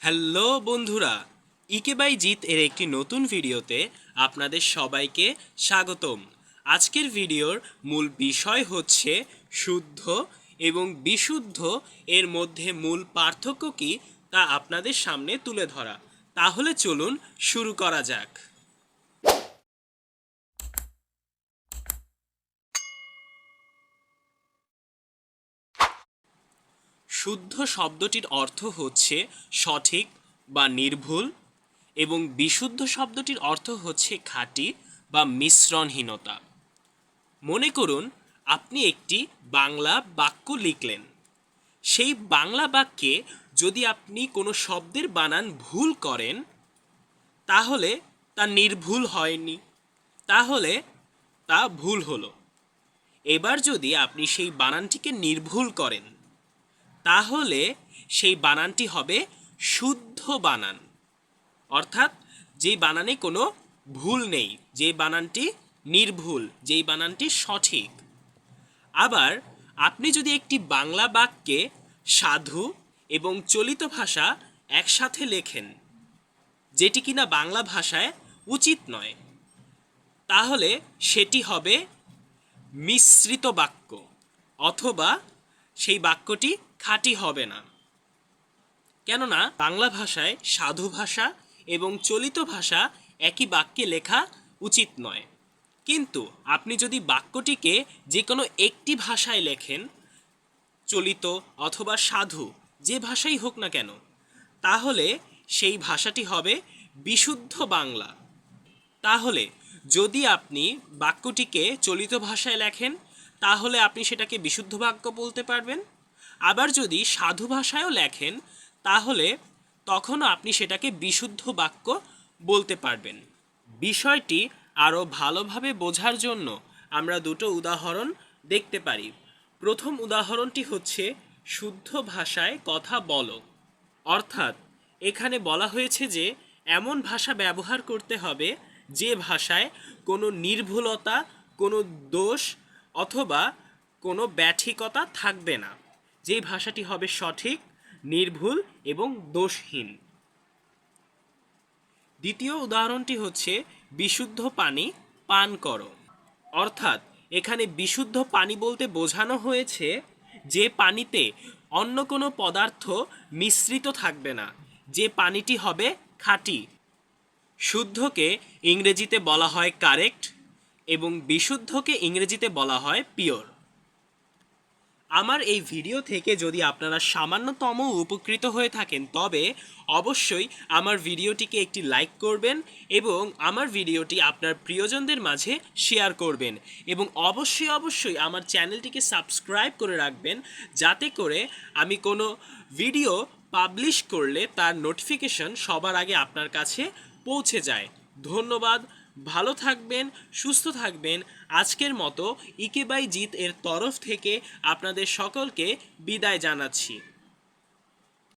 Hello বন্ধুরা, ইকে by এর একটি নতুন ভিডিওতে আপনাদের সবাইকে স্বাগতম। আজকের ভিডিওর মূল বিষয় হচ্ছে শুদ্ধ এবং বিশুদ্ধ এর মধ্যে মূল পার্থক্য কী তা আপনাদের সামনে তুলে ধরা। তাহলে চলুন শুরু করা যাক। শুদ্ধ শব্দটির অর্থ হচ্ছে সঠিক বা নির্ভুল এবং বিশুদ্ধ শব্দটির অর্থ হচ্ছে খাঁটি বা মিশ্রণহীনতা। মনে করুন, আপনি একটি বাংলা বাক্য লিখলেন। সেই বাংলা বাক্যে যদি আপনি কোনো শব্দের বানান ভুল করেন, তাহলে তা নির্ভুল হয়নি। তাহলে তা ভুল হলো। এবার যদি আপনি সেই বানানটিকে নির্ভুল করেন তাহলে সেই বানানটি হবে শুদ্ধ বানান। অর্থাৎ যেই বানানে কোনো ভুল নেই যে বানানটি নির্ভুল, যেই বানানটি সঠিক। আবার আপনি যদি একটি বাংলা বাক্যে সাধু এবং চলিত ভাষা একসাথে লেখেন, যেটি কিনা বাংলা ভাষায় উচিত নয়, তাহলে সেটি হবে মিশ্রিত বাক্য অথবা সেই বাক্যটি খাঁটি হবে না। কেননা বাংলা ভাষায় সাধু ভাষা এবং চলিত ভাষা একই বাক্যে লেখা উচিত নয়। কিন্তু আপনি যদি বাক্যটিকে যে কোনো একটি ভাষায় লেখেন, চলিত অথবা সাধু, যে ভাষাই হোক না কেন, তাহলে সেই ভাষাটি হবে বিশুদ্ধ বাংলা। তাহলে যদি আপনি বাক্যটিকে চলিত ভাষায় লেখেন, তাহলে আপনি সেটাকে বিশুদ্ধ বাক্য বলতে পারবেন। আবার যদি সাধু ভাষায়ও লেখেন, তাহলে তখনও আপনি সেটাকে বিশুদ্ধ বাক্য বলতে পারবেন। বিষয়টি আরও ভালোভাবে বোঝার জন্য আমরা দুটো উদাহরণ দেখতে পারি। প্রথম উদাহরণটি হচ্ছে, শুদ্ধ ভাষায় কথা বলো। অর্থাৎ এখানে বলা হয়েছে যে, এমন ভাষা ব্যবহার করতে হবে যে ভাষায় কোনো নির্ভুলতা, কোনো দোষ অথবা কোনো ব্যাঠিকতা থাকবে না। যেই ভাষাটি হবে সঠিক, নির্ভুল এবং দোষহীন। দ্বিতীয় উদাহরণটি হচ্ছে, বিশুদ্ধ পানি পান করো। অর্থাৎ, এখানে বিশুদ্ধ পানি বলতে বোঝানো হয়েছে যে পানিতে অন্য কোনো পদার্থ মিশ্রিত থাকবে না। যে পানিটি হবে খাঁটি। শুদ্ধকে ইংরেজিতে বলা হয় কারেক্ট এবং বিশুদ্ধকে ইংরেজিতে বলা হয় পিওর। আমার এই ভিডিও থেকে যদি আপনারা সামান্যতম উপকৃত হয়ে থাকেন, তবে অবশ্যই আমার ভিডিওটিকে একটি লাইক করবেন এবং আমার ভিডিওটি আপনার প্রিয়জনদের মাঝে শেয়ার করবেন এবং অবশ্যই অবশ্যই আমার চ্যানেলটিকে সাবস্ক্রাইব করে রাখবেন যাতে করে আমি কোনো ভিডিও পাবলিশ করলে তার নোটিফিকেশন সবার আগে আপনার কাছে পৌঁছে যায়। ধন্যবাদ ভালো থাকবেন, সুস্থ থাকবেন। আজকের মতো ইকেবাই জিত এর তরফ থেকে আপনাদের সকলকে বিদায় জানাচ্ছি।